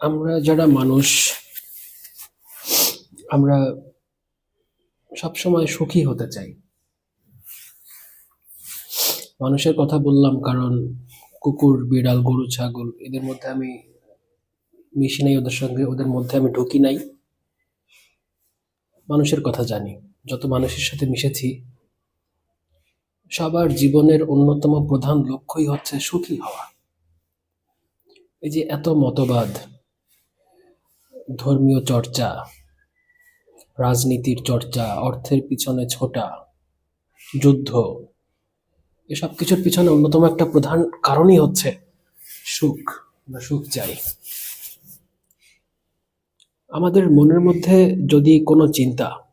আমরা যারা মানুষ, আমরা সবসময় সুখী হতে চাই। মানুষের কথা বললাম কারণ কুকুর, বিড়াল, গরু, ছাগল, এদের মধ্যে আমি মিশি নাই ওদের সঙ্গে, ওদের মধ্যে আমি ঢুকি নাই। মানুষের কথা জানি, যত মানুষের সাথে মিশেছি, সবার জীবনের অন্যতম প্রধান লক্ষ্যই হচ্ছে সুখী হওয়া। এই যে এত মতবাদ ধর্মীয় চর্চা, রাজনীতির চর্চা, অর্থের পিছনে ছোটা, যুদ্ধ, এসব কিছুর পিছনে অন্যতম একটা প্রধান কারণই হচ্ছে সুখ বা সুখ চাই। আমাদের মনের মধ্যে যদি কোনো চিন্তা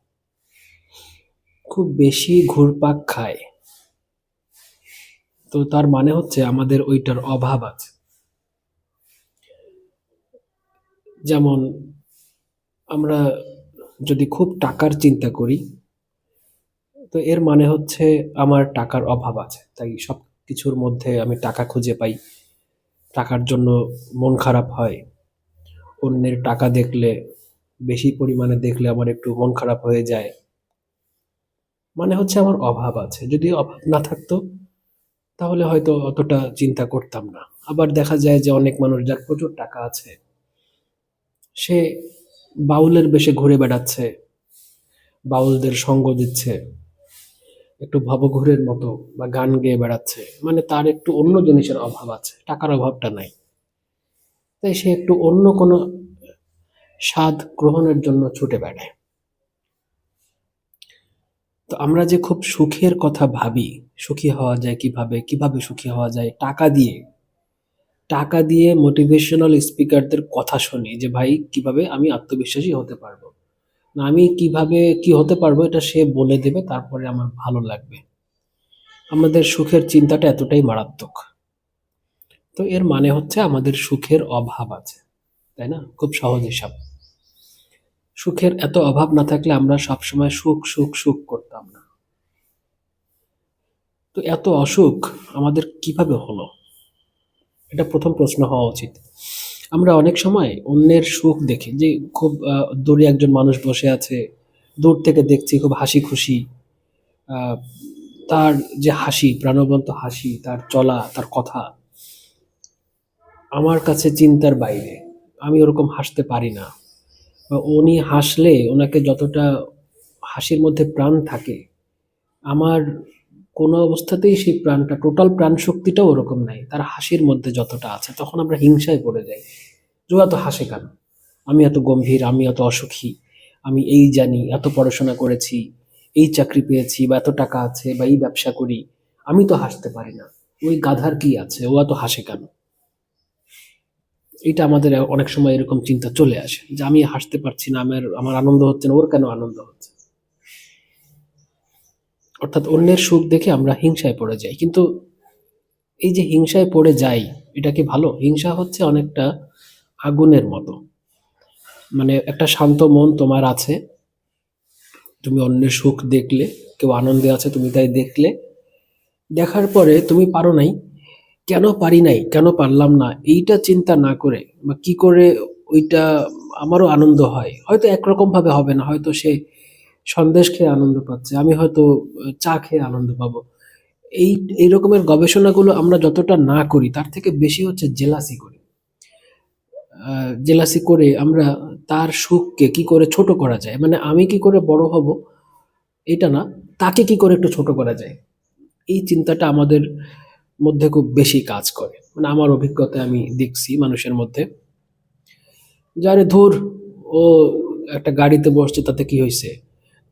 খুব বেশি ঘুরপাক খায়, তো তার মানে হচ্ছে আমাদের ওইটার অভাব আছে। যেমন আমরা যদি খুব টাকার চিন্তা করি, তো এর মানে হচ্ছে আমার টাকার অভাব আছে। তাই সব কিছুর মধ্যে আমি টাকা খুঁজে পাই। টাকার জন্য মন খারাপ হয়। অন্যের টাকা দেখলে, বেশি পরিমাণে দেখলে আমার একটু মন খারাপ হয়ে যায়। মানে হচ্ছে আমার অভাব আছে। যদি অভাব না থাকতো, তাহলে হয়তো অতটা চিন্তা করতাম না। আবার দেখা যায় যে অনেক মানুষ যার প্রচুর টাকা আছে সে বাউলের বেশে ঘুরে বেড়াচ্ছে, বাউলদের সঙ্গ দিচ্ছে, একটু ভবঘুরের মতো বা গান গেয়ে বেড়াচ্ছে। মানে তার একটু অন্য জিনিসের অভাব আছে, টাকার অভাবটা নাই। তাই সে একটু অন্য কোনো স্বাদ গ্রহণের জন্য ছুটে বেড়ায়। তো আমরা যে খুব সুখের কথা ভাবি, সুখী হওয়া যায় কীভাবে কীভাবে সুখী হওয়া যায়, টাকা দিয়ে টাকা দিয়ে মোটিভেশনাল স্পিকারদের কথা শুনি যে, ভাই, কীভাবে আমি আত্মবিশ্বাসী হতে পারব? না, আমি কীভাবে, কি হতে পারব এটা সে বলে দেবে, তারপরে আমার ভালো লাগবে। আমাদের সুখের চিন্তাটা এতটাই মারাত্মক। তো এর মানে হচ্ছে আমাদের সুখের অভাব আছে, তাই না? খুব সহজ হিসাব। সুখের এত অভাব না থাকলে আমরা সবসময় সুখ সুখ সুখ করতাম না। তো এত অসুখ আমাদের কীভাবে হলো? এটা প্রথম প্রশ্ন হওয়া উচিত। আমরা অনেক সময় অন্যের সুখ দেখি যে খুব দূরে একজন মানুষ বসে আছে, দূর থেকে দেখছি খুব হাসি খুশি তার যে হাসি, প্রাণবন্ত হাসি, তার চলা, তার কথা, আমার কাছে চিন্তার বাইরে। আমি ওরকম হাসতে পারি না। উনি হাসলে ওনাকে যতটা হাসির মধ্যে প্রাণ থাকে, আমার কোনো অবস্থাতেই সেই প্রাণটা টোটাল প্রাণ শক্তিটাও ওরকম নাই। তার হাসির মধ্যে যতটা আছে, তখন আমরা হিংসায় পড়ে যাই। যে এত হাসে কেন? আমি এত গম্ভীর, আমি এত অসুখী, আমি এই জানি, এত পড়াশোনা করেছি, এই চাকরি পেয়েছি, বা এত টাকা আছে, বা এই ব্যবসা করি, আমি তো হাসতে পারি না। ওই গাধার কি আছে? ও এত হাসে কেন? এটা আমাদের অনেক সময় এরকম চিন্তা চলে আসে যে আমি হাসতে পারছি না, আমার আমার আনন্দ হচ্ছে না, ওর কেন আনন্দ হচ্ছে? অর্থাৎ অন্যের সুখ দেখে আমরা হিংসায় পড়ে যাই। কিন্তু এই যে হিংসায় পড়ে যাই, এটা কি ভালো? হিংসা হচ্ছে অনেকটা আগুনের মতো। মানে একটা শান্ত মন তোমার আছে, তুমি অন্যের সুখ দেখলে, কেউ আনন্দে আছে, তুমি তাই দেখলে। দেখার পরে তুমি পারো নাই, কেন পারি নাই, কেন পারলাম না, এইটা চিন্তা না করে, বা কি করে ওইটা আমারও আনন্দ হয়। হয়তো একরকম ভাবে হবে না, হয়তো সে সন্দেশ খেয়ে আনন্দ পাচ্ছে, আমি হয়তো চা খেয়ে আনন্দ পাবো। এই এই রকমের গবেষণাগুলো আমরা যতটা না করি, তার থেকে বেশি হচ্ছে জেলাসি করি। জেলাসি করে আমরা তার সুখকে কি করে ছোট করা যায় মানে আমি কি করে বড় হব, এটা না, তাকে কি করে একটু ছোট করা যায়, এই চিন্তাটা আমাদের মধ্যে খুব বেশি কাজ করে। মানে আমার অভিজ্ঞতায় আমি দেখছি মানুষের মধ্যে, যারে ধুর, ও একটা গাড়িতে বসছে, তাতে কি হয়েছে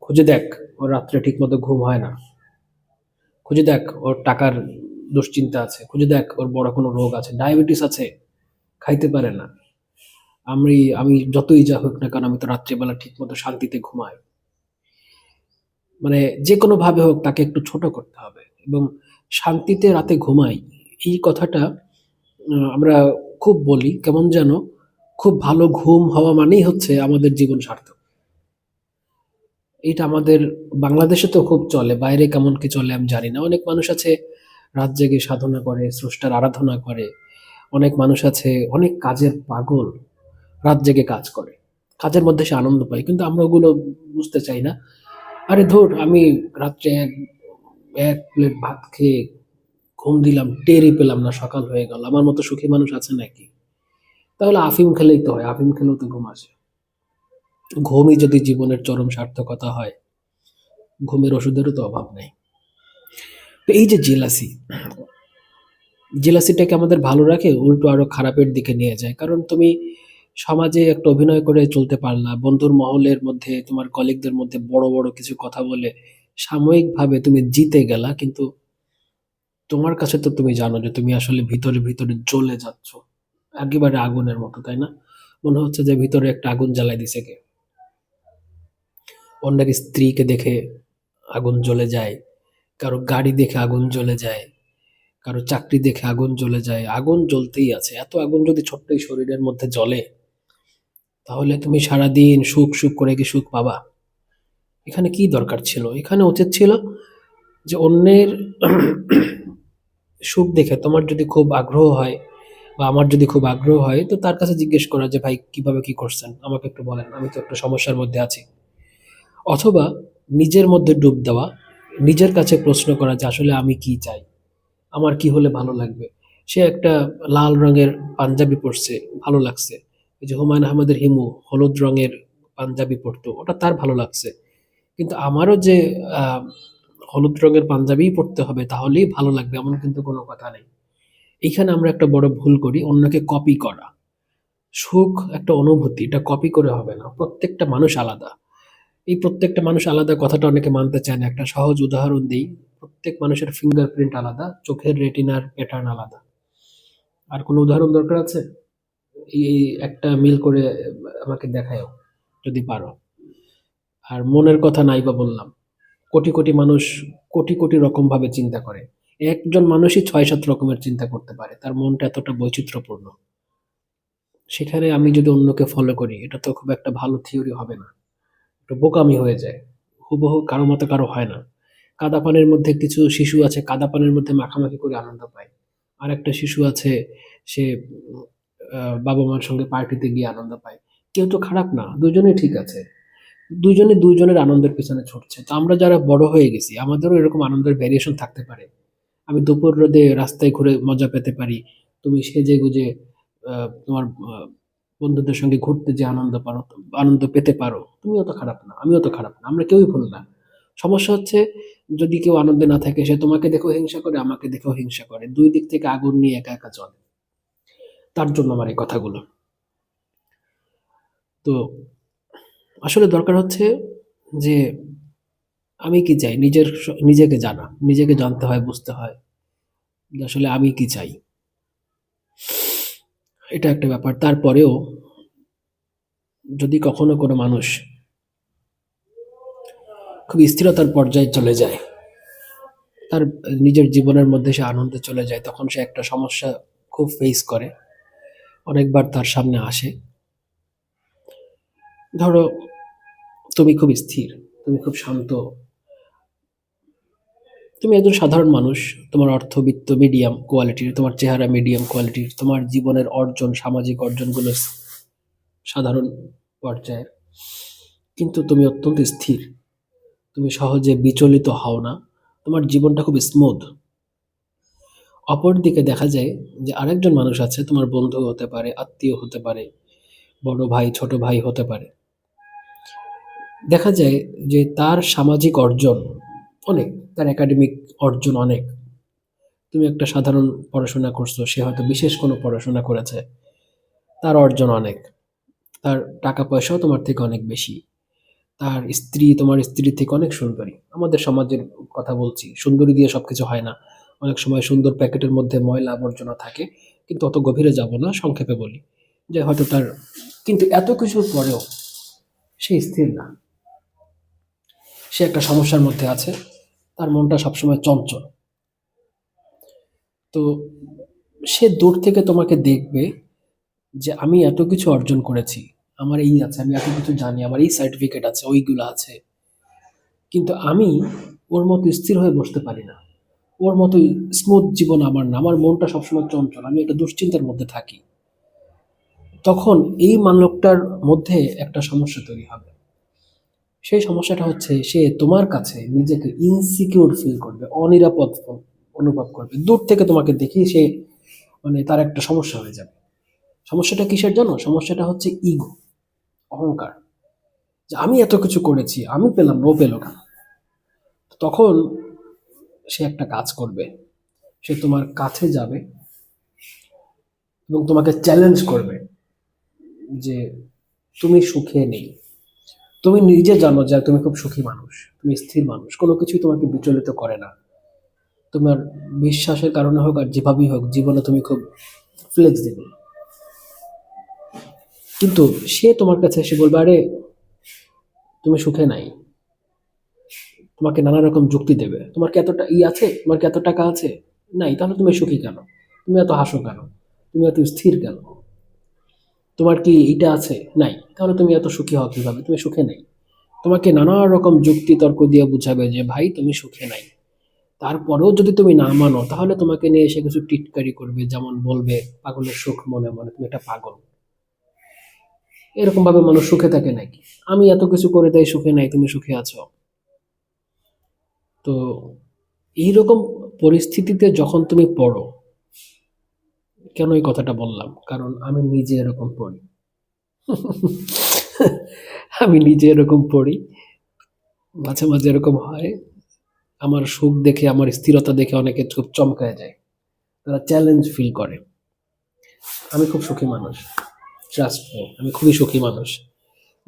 খুঁজে দেখ, ওর রাত্রে ঠিক মতো ঘুম হয় না। খুঁজে দেখ, ওর টাকার দুশ্চিন্তা আছে। খুঁজে দেখ, ওর বড় কোনো রোগ আছে, ডায়াবেটিস আছে, খাইতে পারে না। আমি আমি যতই যা হোক না কারণ আমি তো রাত্রিবেলা ঠিক মতো শান্তিতে ঘুমাই। মানে যে কোনো ভাবে হোক, তাকে একটু ছোট করতে হবে। এবং শান্তিতে রাতে ঘুমাই, এই কথাটা আমরা খুব বলি। কেমন যেন, খুব ভালো ঘুম হওয়া মানেই হচ্ছে আমাদের জীবন সার্থক। এটা আমাদের বাংলাদেশে তো খুব চলে, বাইরে কেমন কি চলে আমি জানি না। অনেক মানুষ আছে রাত জেগে সাধনা করে, স্রষ্টার আরাধনা করে। অনেক মানুষ আছে, অনেক কাজের পাগল রাত জেগে কাজ করে। কাজের মধ্যে সে আনন্দ পায়, কিন্তু আমরা ওগুলো বুঝতে চাই না। আরে ধর, আমি রাত্রে এক এক প্লেট ভাত খেয়ে ঘুম দিলাম, টেরই পেলাম না, সকাল হয়ে গেল। আমার মতো সুখী মানুষ আছে নাকি? তাহলে আফিম খেলেই তো হয়, আফিম খেলেও তো ঘুম আসে। ঘুমই যদি জীবনের চরম সার্থকতা হয়, ঘুমের ওষুধেরও তো অভাব নেই। তো এই যে জেলাসি, জেলাসিটাকে আমাদের ভালো রাখে, উল্টো আরও খারাপের দিকে নিয়ে যায়। কারণ তুমি সমাজে একটা অভিনয় করে চলতে পারলা, বন্ধুর মহলের মধ্যে, তোমার কলিগদের মধ্যে বড় বড় কিছু কথা বলে সাময়িকভাবে তুমি জিতে গেলা, কিন্তু তোমার কাছে তো তুমি জানো যে তুমি আসলে ভিতরে ভিতরে জ্বলে যাচ্ছ। একেবারে আগুনের মতো, তাই না? মনে হচ্ছে যে ভিতরে একটা আগুন জ্বালাই দিছে কে। অন্যের স্ত্রীকে দেখে আগুন জ্বলে যায়, কারও গাড়ি দেখে আগুন জ্বলে যায়, কারও চাকরি দেখে আগুন জ্বলে যায়। আগুন জ্বলতেই আছে। এত আগুন যদি ছোট্ট শরীরের মধ্যে জ্বলে, তাহলে তুমি সারাদিন সুখ সুখ করে কি সুখ পাবা? এখানে কি দরকার ছিল? এখানে উচিত ছিল যে অন্যের সুখ দেখে তোমার যদি খুব আগ্রহ হয় বা আমার যদি খুব আগ্রহ হয়, তো তার কাছে জিজ্ঞেস করা যে, ভাই, কীভাবে কি করছেন? আমাকে একটু বলেন। আমি তো একটা সমস্যার মধ্যে আছি। অথবা নিজের মধ্যে ডুব দেওয়া, নিজের কাছে প্রশ্ন করা যে আসলে আমি কি চাই? আমার কি হলে ভালো লাগবে? সে একটা লাল রঙের পাঞ্জাবি পরছে, ভালো লাগছে। এই যে হুমায়ুন আহমেদের হিমু, হলুদ রঙের পাঞ্জাবি পরতো, ওটা তার ভালো লাগছে। কিন্তু আমারও যে হলুদ রঙের পাঞ্জাবিই পরতে হবে, তাহলেই ভালো লাগবে, এমন কিন্তু কোনো কথা নেই। এইখানে আমরা একটা বড় ভুল করি, অন্যকে কপি করা। সুখ একটা অনুভূতি, এটা কপি করে হবে না, প্রত্যেকটা মানুষ আলাদা। এই প্রত্যেকটা মানুষ আলাদা কথাটা অনেকে মানতে চায় না। একটা সহজ উদাহরণ দিই, প্রত্যেক মানুষের ফিঙ্গারপ্রিন্ট আলাদা, চোখের রেটিনার প্যাটার্ন আলাদা। আর কোনো উদাহরণ দরকার আছে? এই একটা মিল করে আমাকে দেখায়ও, যদি পারো। আর মনের কথা নাই বা বললাম, কোটি কোটি মানুষ কোটি কোটি রকম ভাবে চিন্তা করে। একজন মানুষই ছয় সাত রকমের চিন্তা করতে পারে, তার মনটা এতটা বৈচিত্র্যপূর্ণ। সেখানে আমি যদি অন্যকে ফলো করি, এটা তো খুব একটা ভালো থিওরি হবে না। বোকামি হয়ে যায়। হুবহু কারও মতো কারও হয় না। কাদা পানির মধ্যে কিছু শিশু আছে কাদা পানির মধ্যে মাখামাখি করে আনন্দ পায়। আর একটা শিশু আছে, সে বাবা মার সঙ্গে পার্টিতে গিয়ে আনন্দ পায়। কেউ তো খারাপ না, দুজনেই ঠিক আছে। দুজনে দুজনের আনন্দের পিছনে ছুটছে। তো আমরা যারা বড় হয়ে গেছি, আমাদেরও এরকম আনন্দের ভ্যারিয়েশন থাকতে পারে। আমি দুপুর রোদে রাস্তায় ঘুরে মজা পেতে পারি। তুমি সেজে গুজে তোমার বন্ধুদের সঙ্গে ঘুরতে যে আনন্দ পারো, আনন্দ পেতে পারো, তুমিও তো খারাপ না, আমিও তো খারাপ না, আমরা কেউই ভুল না। সমস্যা হচ্ছে, যদি কেউ আনন্দে না থাকে, সে তোমাকে দেখেও হিংসা করে, আমাকে দেখেও হিংসা করে। দুই দিক থেকে আগুন নিয়ে একা একা চলে। তার জন্য আমার এই কথাগুলো। তো, আসলে দরকার হচ্ছে যে, আমি কি চাই? নিজের নিজেকে জানা, নিজেকে জানতে হয়, বুঝতে হয় আসলে আমি কি চাই। এটা একটা ব্যাপার। তারপরেও যদি কখনো কোনো মানুষ খুব স্থিরতার পর্যায়ে চলে যায়, তার নিজের জীবনের মধ্যে সে আনন্দে চলে যায়, তখন সে একটা সমস্যা খুব ফেস করে। অনেকবার তার সামনে আসে। ধরো, তুমি খুব স্থির, তুমি খুব শান্ত তুমি একজন সাধারণ মানুষ, তোমার অর্থবিত্ত মিডিয়াম কোয়ালিটির তোমার চেহারা মিডিয়াম কোয়ালিটির তোমার জীবনের অর্জন, সামাজিক অর্জনগুলো সাধারণ পর্যায়ের। কিন্তু তুমি অত্যন্ত স্থির। তুমি সহজে বিচলিত হও না। তোমার জীবনটা খুব স্মুথ অপরদিকে দেখা যায় যে আরেকজন মানুষ আছে, তোমার বন্ধু হতে পারে, আত্মীয় হতে পারে, বড় ভাই, ছোট ভাই হতে পারে। দেখা যায় যে তার সামাজিক অর্জন অনেক, তার একাডেমিক অর্জন অনেক। তুমি একটা সাধারণ পড়াশোনা করছ, সে হয়তো বিশেষ কোনো পড়াশোনা করেছে, তার অর্জন অনেক। তার টাকা পয়সাও তোমার থেকে অনেক বেশি। তার স্ত্রী, তোমার স্ত্রী থেকে অনেক সুন্দরী। আমাদের সমাজের কথা বলছি, সুন্দরী দিয়ে সব কিছু হয় না। অনেক সময় সুন্দর প্যাকেটের মধ্যে ময়লা আবর্জনা থাকে, কিন্তু অত গভীরে যাব না, সংক্ষেপে বলি। যে হয়তো তার, কিন্তু এত কিছুর পরেও সে স্থির না। সে একটা সমস্যার মধ্যে আছে তার মনটা সবসময় চঞ্চল। তো সে দূর থেকে তোমাকে দেখবে যে আমি এত কিছু অর্জন করেছি। আমার এই আছে, আমি এত কিছু জানি, আমার এই সার্টিফিকেট আছে, ওইগুলো আছে। কিন্তু আমি ওর মতো স্থির হয়ে বসতে পারি না। ওর মতো স্মুথ জীবন আমার না, আমার মনটা সবসময় চঞ্চল, আমি একটা দুশ্চিন্তার মধ্যে থাকি। তখন এই মানবটার মধ্যে একটা সমস্যা তৈরি হবে। সেই সমস্যাটা হচ্ছে, সে তোমার কাছে নিজেকে ইনসিকিউর ফিল করবে, অনিরাপদ অনুভব করবে। দূর থেকে তোমাকে দেখি সে মানে তার একটা সমস্যা হয়ে যাবে। সমস্যাটা কিসের জন্য সমস্যাটা হচ্ছে ইগো অহংকার। যে আমি এত কিছু করেছি, আমি পেলাম, ও পেল না তখন সে একটা কাজ করবে, সে তোমার কাছে যাবে এবং তোমাকে চ্যালেঞ্জ করবে যে, তুমি সুখে নেই। তুমি নিজে জানো যে তুমি খুব সুখী মানুষ, তুমি স্থির মানুষ, কোনো কিছুই তোমাকে বিচলিত করে না। তোমার বিশ্বাসের কারণে হোক আর যেভাবেই হোক, জীবনে তুমি খুব ফ্লেক্সিবল কিন্তু সে তোমার কাছে এসে বলবে, আরে, তুমি সুখে নাই। তোমাকে নানা রকম যুক্তি দেবে। তোমার কি এতটা ই আছে? তোমার কি এত টাকা আছে? নাই, তাহলে তুমি সুখী কেন? তুমি এত হাসো কেন? তুমি এত স্থির কেন? তোমার কি এইটা আছে? নাই। তাহলে তুমি এত সুখী হও কীভাবে? তুমি সুখে নাই। তোমাকে নানা রকম যুক্তি তর্ক দিয়ে বুঝাবে যে, ভাই, তুমি সুখে নাই। তারপরেও যদি তুমি না মানো, তাহলে তোমাকে নিয়ে এসে কিছু টিটকারি করবে, যেমন বলবে, পাগলের সুখ মনে মনে, তুমি একটা পাগল। এরকম ভাবে মানুষ সুখে থাকে নাকি? আমি এত কিছু করে তাই সুখে নাই, তুমি সুখে আছো? তো এইরকম পরিস্থিতিতে যখন তুমি পড়ো কেন এই কথাটা বললাম? কারণ আমি নিজে এরকম পড়ি। আমি নিজে এরকম পড়ি। মাঝে মাঝে এরকম হয়, আমার সুখ দেখে, আমার স্থিরতা দেখে অনেকে খুব চমকায় যায়। তারা চ্যালেঞ্জ ফিল করে। আমি খুব সুখী মানুষ। ট্রাস্ট আমি খুবই সুখী মানুষ।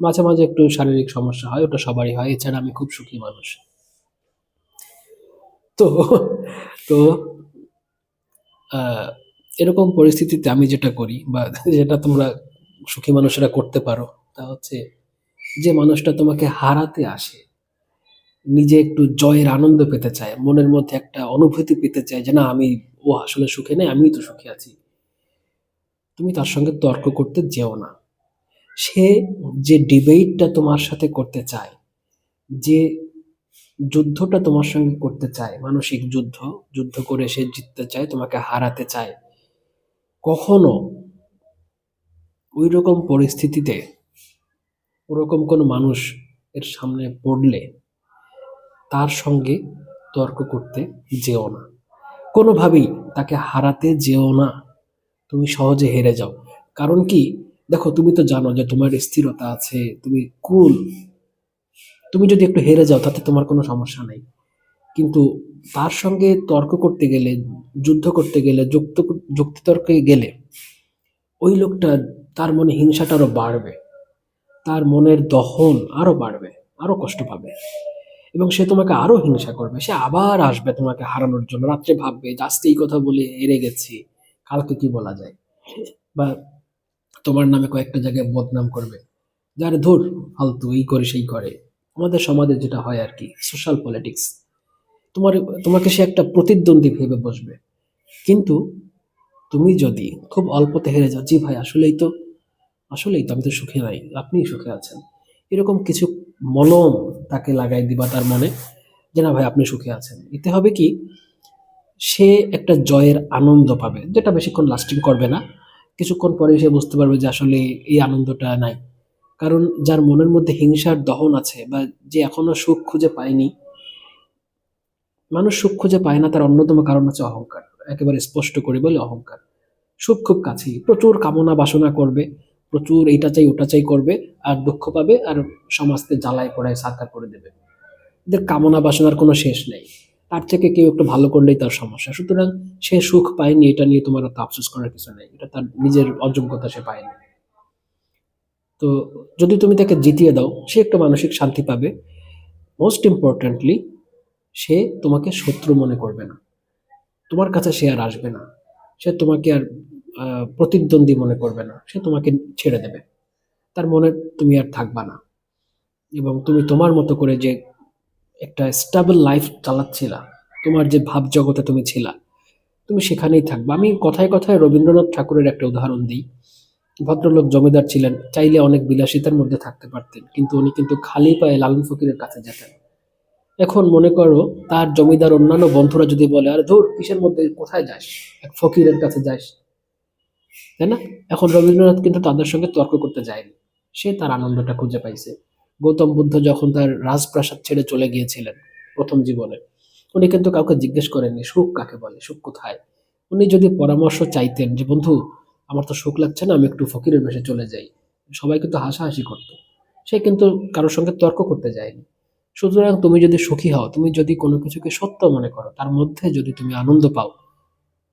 মাঝে মাঝে একটু শারীরিক সমস্যা হয়, ওটা সবারই হয়। এছাড়া আমি খুব সুখী মানুষ। তো তো এরকম পরিস্থিতিতে আমি যেটা করি বা যেটা তোমরা সুখী মানুষেরা করতে পারো, তা হচ্ছে যে মানুষটা তোমাকে হারাতে আসে, নিজে একটু জয়ের আনন্দ পেতে চায়, মনের মধ্যে একটা অনুভূতি পেতে চায় যে না, আমি, ও আসলে সুখে নেই আমিই তো সুখে আছি। তুমি তার সঙ্গে তর্ক করতে যেও না। সে যে ডিবেটটা তোমার সাথে করতে চায়, যে যুদ্ধটা তোমার সঙ্গে করতে চায়, মানসিক যুদ্ধ যুদ্ধ করে সে জিততে চায়, তোমাকে হারাতে চায় কখনো ওই রকম পরিস্থিতিতে ওরকম কোনো মানুষ এর সামনে পড়লে তার সঙ্গে তর্ক করতে যেও না। কোনোভাবেই তাকে হারাতে যেও না। তুমি সহজে হেরে যাও। কারণ কি? দেখো, তুমি তো জানো যে তোমার স্থিরতা আছে, তুমি কুল তুমি যদি একটু হেরে যাও, তাতে তোমার কোনো সমস্যা নেই। কিন্তু তার সঙ্গে তর্ক করতে গেলে, যুদ্ধ করতে গেলে, যুক্ত, যুক্তিতর্কে গেলে, ওই লোকটা তার মনে হিংসাটা আরও বাড়বে। তার মনের দহন আরও বাড়বে, আরও কষ্ট পাবে। এবং সে তোমাকে আরও হিংসা করবে। সে আবার আসবে তোমাকে হারানোর জন্য। রাত্রে ভাববে আজকে এই কথা বলে হেরে গেছি। কালকে কি বলা যায়? বা তোমার নামে কয়েকটা জায়গায় বদনাম করবে। যারে ধর, ফালতু, এই করে, সেই করে। আমাদের সমাজে যেটা হয় আর কি সোশ্যাল পলিটিক্স তোমার, তোমাকে সে একটা প্রতিদ্বন্দ্বী ভেবে বসবে। কিন্তু তুমি যদি খুব অল্পতে হেরে যাও, জি ভাই, আসলেই তো আসলেই তো, আমি তো সুখে নাই, আপনিই সুখে আছেন। এরকম কিছু মলম তাকে লাগাই দিবা তার মনে, যে না ভাই, আপনি সুখে আছেন। এতে হবে কি, সে একটা জয়ের আনন্দ পাবে, যেটা বেশিক্ষণ লাস্টিং করবে না। কিছুক্ষণ পরে সে বুঝতে পারবে যে আসলে এই আনন্দটা নাই। কারণ যার মনের মধ্যে হিংসার দহন আছে বা যে এখনও সুখ খুঁজে পায়নি মানুষ সুখ খুঁজে পায় না, তার অন্যতম কারণ হচ্ছে অহংকার। একেবারে স্পষ্ট করে বলে অহংকার। সুখ খুব কাছেই। প্রচুর কামনা বাসনা করবে, প্রচুর এইটা চাই, ওটা চাই করবে, আর দুঃখ পাবে, আর সমাজকে জ্বালায় পড়ায় সাকার করে দেবে। এদের কামনা বাসনার কোনো শেষ নেই। তার থেকে কেউ একটু ভালো করলেই তার সমস্যা। সুতরাং সে সুখ পায়নি, এটা নিয়ে তোমার তো আফসোস করার কিছু নেই। এটা তার নিজের অযোগ্যতা সে পায়নি। তো যদি তুমি তাকে জিতিয়ে দাও, সে একটু মানসিক শান্তি পাবে। মোস্ট ইম্পর্ট্যান্টলি সে তোমাকে শত্রু মনে করবে না। তোমার কাছে সে আর আসবে না। সে তোমাকে আর প্রতিদ্বন্দ্বী মনে করবে না। সে তোমাকে ছেড়ে দেবে। তার মনে তুমি আর থাকবা না। এবং তুমি তোমার মতো করে যে একটা স্টেবল লাইফ চালাচ্ছিলা, তোমার যে ভাব জগতে তুমি ছিলা, তুমি সেখানেই থাকবে। আমি কথায় কথায় রবীন্দ্রনাথ ঠাকুরের একটা উদাহরণ দিই। ভদ্রলোক জমিদার ছিলেন, চাইলে অনেক বিলাসিতার মধ্যে থাকতে পারতেন, কিন্তু উনি কিন্তু খালি পায়ে লালন ফকিরের কাছে যেতেন। এখন মনে করো তার জমিদার অন্যান্য বন্ধুরা যদি বলে, আরে ধর, কিসের মধ্যে কোথায় যাস? এক ফকিরের কাছে যাস। তাই না? এখন রবীন্দ্রনাথ কিন্তু তাদের সঙ্গে তর্ক করতে যায়নি। সে তার আনন্দটা খুঁজে পাইছে। গৌতম বুদ্ধ যখন তার রাজপ্রাসাদ ছেড়ে চলে গিয়েছিলেন প্রথম জীবনে, উনি কিন্তু কাউকে জিজ্ঞেস করেননি, সুখ কাকে বলে? সুখ কোথায়? উনি যদি পরামর্শ চাইতেন যে, বন্ধু, আমার তো সুখ লাগছে না, আমি একটু ফকিরের বেশে চলে যাই। সবাই কিন্তু হাসাহাসি করতো। সে কিন্তু কারোর সঙ্গে তর্ক করতে যায়নি। সুতরাং তুমি যদি সুখী হও, তুমি যদি কোনো কিছুকে সত্য মনে করো, তার মধ্যে যদি তুমি আনন্দ পাও,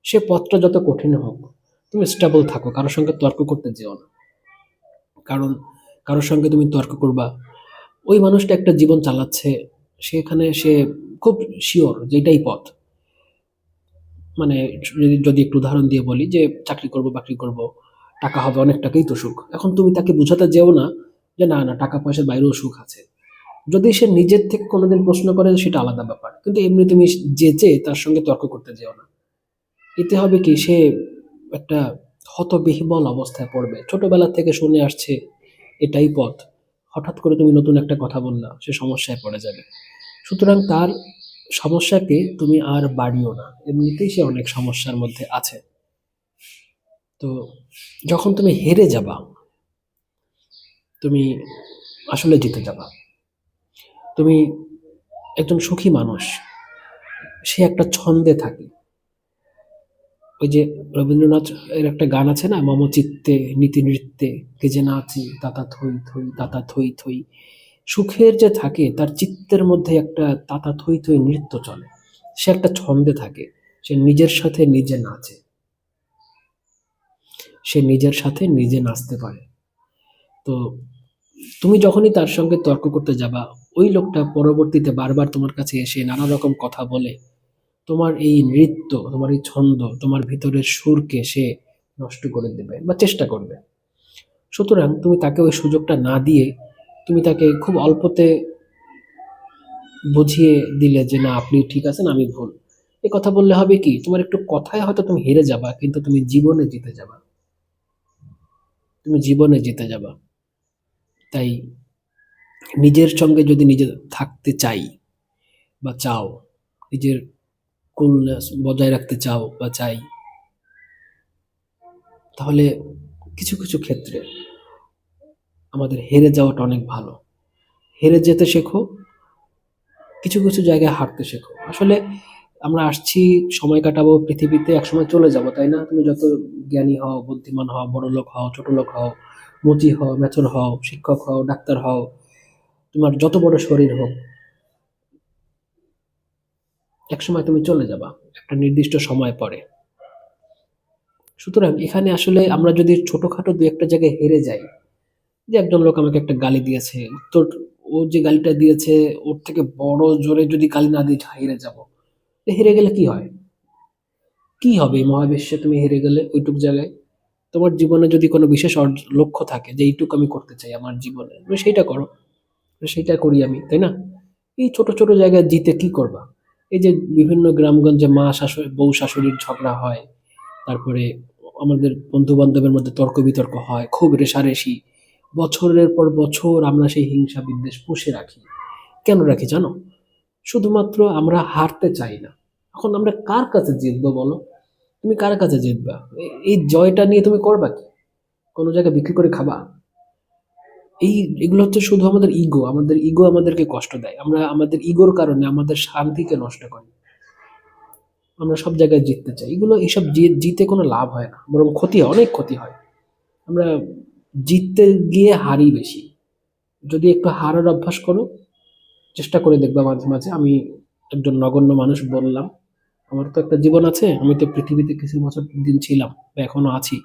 সে পথটা যত কঠিন হোক, তুমি স্টেবল থাকো কারোর সঙ্গে তর্ক করতে যেও না। কারণ কারোর সঙ্গে তুমি তর্ক করবা, ওই মানুষটা একটা জীবন চালাচ্ছে, সেখানে সে খুব শিওর যেটাই পথ। মানে যদি যদি একটু উদাহরণ দিয়ে বলি যে, চাকরি করব, বাকরি করব, টাকা হবে, অনেক টাকাই তো সুখ। এখন তুমি তাকে বোঝাতে যেও না যে, না না, টাকা পয়সার বাইরেও সুখ আছে। যদি সে নিজের থেকে কোনোদিন প্রশ্ন করে সেটা আলাদা ব্যাপার, কিন্তু এমনি তুমি যেচে তার সঙ্গে তর্ক করতে যেও না। এতে হবে কি, সে একটা হতবিহ্বল অবস্থায় পড়বে। ছোটবেলা থেকে শুনে আসছে, এটাই পথ। হঠাৎ করে তুমি নতুন একটা কথা বললা, সে সমস্যায় পড়ে যাবে। সুতরাং তার সমস্যাকে তুমি আর বাড়িও না। এমনিতেই সে অনেক সমস্যার মধ্যে আছে। তো যখন তুমি হেরে যাবা, তুমি আসলে জিতে যাবা। তুমি একজন সুখী মানুষ, সে একটা ছন্দে থাকে। ওই যে রবীন্দ্রনাথ এর একটা গান আছে না, মম চিত্তে নীতি নৃত্যে, কে যে নাচি, তাতা থই থই, তাতা থই থই। সুখের যে থাকে, তার চিত্তের মধ্যে একটা তাতা থই থই নৃত্য চলে। সে একটা ছন্দে থাকে, সে নিজের সাথে নিজে নাচে। সে নিজের সাথে নিজে নাচতে পারে। তো তুমি যখনই তার সঙ্গে তর্ক করতে যাবা ওই লোকটা পরবর্তীতে বারবার তোমার কাছে এসে নানা রকম কথা বলে, তোমার এই নৃত্য, তোমার এই ছন্দ, তোমার ভিতরের সুরকে সে নষ্ট করে দেবে বা চেষ্টা করবে। সুতরাং তুমি তাকে ওই সুযোগটা না দিয়ে তুমি তাকে খুব অল্পতে বুঝিয়ে দিলে যে, না, আপনি ঠিক আছেন, আমি ভুল। এ কথা বললে হবে কি, তোমার একটু কথায় হয়তো তুমি হেরে যাবা, কিন্তু তুমি জীবনে জিতে যাবা। তুমি জীবনে জিতে যাবা। তাই নিজের সঙ্গে যদি নিজে থাকতে চাই বা চাও, নিজের কুলনেস বজায় রাখতে চাও বা চাই, তাহলে কিছু কিছু ক্ষেত্রে আমাদের হেরে যাওয়াটা অনেক ভালো। হেরে যেতে শেখো, কিছু কিছু জায়গায় হারতে শেখো। আসলে আমরা আসছি, সময় কাটাবো, পৃথিবীতে একসময় চলে যাব, তাই না? তুমি যত জ্ঞানী হও, বুদ্ধিমান হও বড় লোক হও ছোট লোক হও, মতি হও মেথর হও, শিক্ষক হও, ডাক্তার হও তোমার যত বড় শরীর হোক, একসময় তুমি চলে যাবা, একটা নির্দিষ্ট সময় পরে। সুতরাং এখানে আসলে আমরা যদি ছোটখাটো দু একটা জায়গায় হেরে যাই, যে একজন লোক আমাকে একটা গালি দিয়েছে, উত্তর, ও যে গালিটা দিয়েছে, ওর থেকে বড় জোরে যদি গালি না দিয়ে হেরে যাব হেরে গেলে কি হয়? কি হবে মহাবিশ্বে তুমি হেরে গেলে ওইটুক জায়গায়? তোমার জীবনে যদি কোনো বিশেষ লক্ষ্য থাকে যে এইটুকু আমি করতে চাই আমার জীবনে, তুমি সেইটা করো। তো সেইটা করি আমি, তাই না? এই ছোট ছোট জায়গায় জিতে কি করবা? এই যে বিভিন্ন গ্রামগঞ্জে মা শাশুড়ি, বউ শাশুড়ির ঝগড়া হয়, তারপরে আমাদের বন্ধু বান্ধবের মধ্যে তর্ক বিতর্ক হয়, খুব রেশারেশি। বছরের পর বছর আমরা সেই হিংসা বিদ্বেষ পুষে রাখি। কেন রাখি জানো? শুধুমাত্র আমরা হারতে চাই না। এখন আমরা কার কাছে জিতবো বলো? তুমি কার কাছে জিতবা? এই জয়টা নিয়ে তুমি করবা কি? কোনো জায়গায় বিক্রি করে খাবা? এই, এগুলো হচ্ছে শুধু আমাদের ইগো আমাদের ইগো আমাদেরকে কষ্ট দেয়। আমরা, আমাদের ইগোর কারণে আমাদের শান্তিকে নষ্ট করি। আমরা সব জায়গায় জিততে চাই। এগুলো, এসব জিতে কোনো লাভ হয় না। বরং ক্ষতি হয় অনেক ক্ষতি হয়। আমরা জিততে গিয়ে হারি বেশি। যদি একটু হারার অভ্যাস করো, চেষ্টা করে দেখবা মাঝে মাঝে। আমি একজন নগণ্য মানুষ বললাম, আমার তো একটা জীবন আছে, আমি তো পৃথিবীতে কিছু বছর দিন ছিলাম বা এখনও আছি।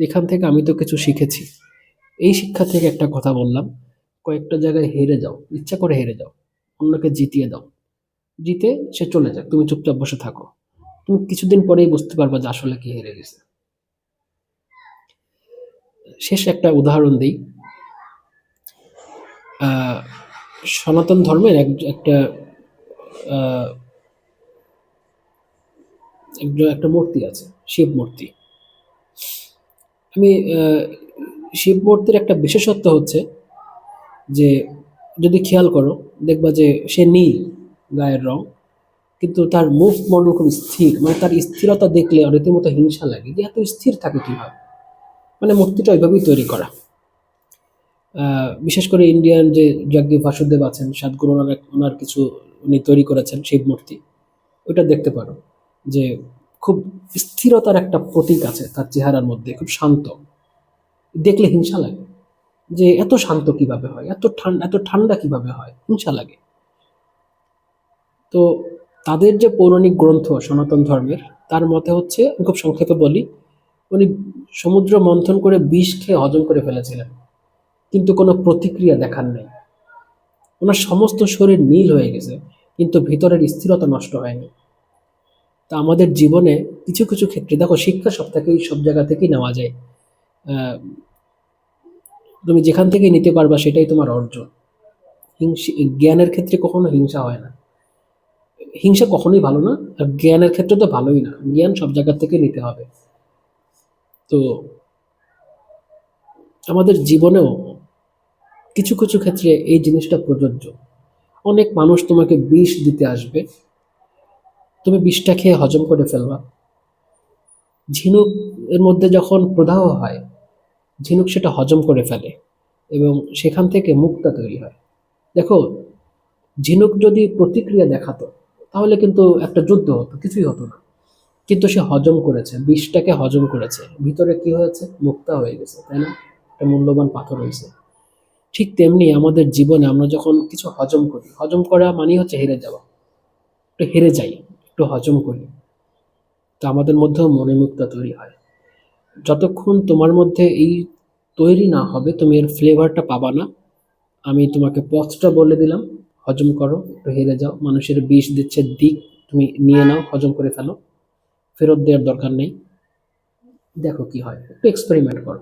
এখান থেকে আমি তো কিছু শিখেছি। এই শিক্ষা থেকে একটা কথা বললাম, কয়েকটা জায়গায় হেরে যাও, ইচ্ছা করে হেরে যাও, অন্যকে জিতিয়ে দাও। জিতে সে চলে যাক, তুমি চুপচাপ বসে থাকো। তুমি কিছুদিন পরেই বুঝতে পারবা যে আসলে কি হেরে গেছে। শেষ একটা উদাহরণ দিই। সনাতন ধর্মের এক- একটা একটা মূর্তি আছে, শিব মূর্তি। আমি শিব মূর্তির একটা বিশেষত্ব হচ্ছে যে, যদি খেয়াল করো, দেখবা যে সে নীল গায়ের রং, কিন্তু তার মুখ মন্ডল খুব স্থির। মানে তার স্থিরতা দেখলে রীতিমতো হিংসা লাগে যে এত স্থির থাকে কীভাবে? মানে মূর্তিটা ওইভাবেই তৈরি করা। বিশেষ করে ইন্ডিয়ান যে যজ্ঞী বাসুদেব আছেন সাতগুরু ওনার ওনার কিছু উনি তৈরি করেছেন শিব মূর্তি ওইটা দেখতে পারো যে খুব স্থিরতার একটা প্রতীক আছে তার চেহারার মধ্যে, খুব শান্ত। দেখলে হিংসা লাগে। যে এত শান্ত কীভাবে হয়? এত ঠান্ডা এত ঠান্ডা কীভাবে হয়? হিংসা লাগে। তো তাদের যে পৌরাণিক গ্রন্থ সনাতন ধর্মের, তার মতে হচ্ছে খুব সংক্ষেপে বলি, উনি সমুদ্র মন্থন করে বিষ খেয়ে হজম করে ফেলেছিলেন। কিন্তু কোনো প্রতিক্রিয়া দেখার নেই। ওনার সমস্ত শরীর নীল হয়ে গেছে, কিন্তু ভিতরের স্থিরতা নষ্ট হয়নি। তা আমাদের জীবনে কিছু কিছু ক্ষেত্রে, দেখো শিক্ষা সব থেকেই সব জায়গা থেকেই নেওয়া যায়। তুমি যেখান থেকে নিতে পারবা সেটাই তোমার অর্জন। হিংসি, জ্ঞানের ক্ষেত্রে কখনো হিংসা হয় না। হিংসা কখনোই ভালো না, আর জ্ঞানের ক্ষেত্রে তো ভালোই না। জ্ঞান সব জায়গা থেকে নিতে হবে। তো আমাদের জীবনেও কিছু কিছু ক্ষেত্রে এই জিনিসটা প্রযোজ্য। অনেক মানুষ তোমাকে বিষ দিতে আসবে। তুমি বিষটা খেয়ে হজম করে ফেলবা। ঝিনুক এর মধ্যে যখন প্রদাহ হয় ঝিনুক সেটা হজম করে ফেলে এবং সেখান থেকে মুক্তা তৈরি হয়। দেখো, ঝিনুক যদি প্রতিক্রিয়া দেখাতো, তাহলে কিন্তু একটা যুদ্ধ হতো, কিছুই হতো না। কিন্তু সে হজম করেছে, বিষটাকে হজম করেছে। ভিতরে কি হয়েছে? মুক্তা হয়ে গেছে, তাই না? একটা মূল্যবান পাথর হয়েছে। ঠিক তেমনি আমাদের জীবনে আমরা যখন কিছু হজম করি, হজম করা মানেই হচ্ছে হেরে যাওয়া। একটু হেরে যাই, একটু হজম করি। তো আমাদের মধ্যেও মনে মুক্তা তৈরি হয়। যতক্ষণ তোমার মধ্যে এই তৈরি না হবে, তুমি এর ফ্লেভারটা পাবা না। আমি তোমাকে পথটা বলে দিলাম, হজম করো, একটু হেরে যাও। মানুষের বিষ দিচ্ছে দিক, তুমি নিয়ে নাও, হজম করে ফেলো। ফেরত দেওয়ার দরকার নেই। দেখো কি হয়, একটু এক্সপেরিমেন্ট করো।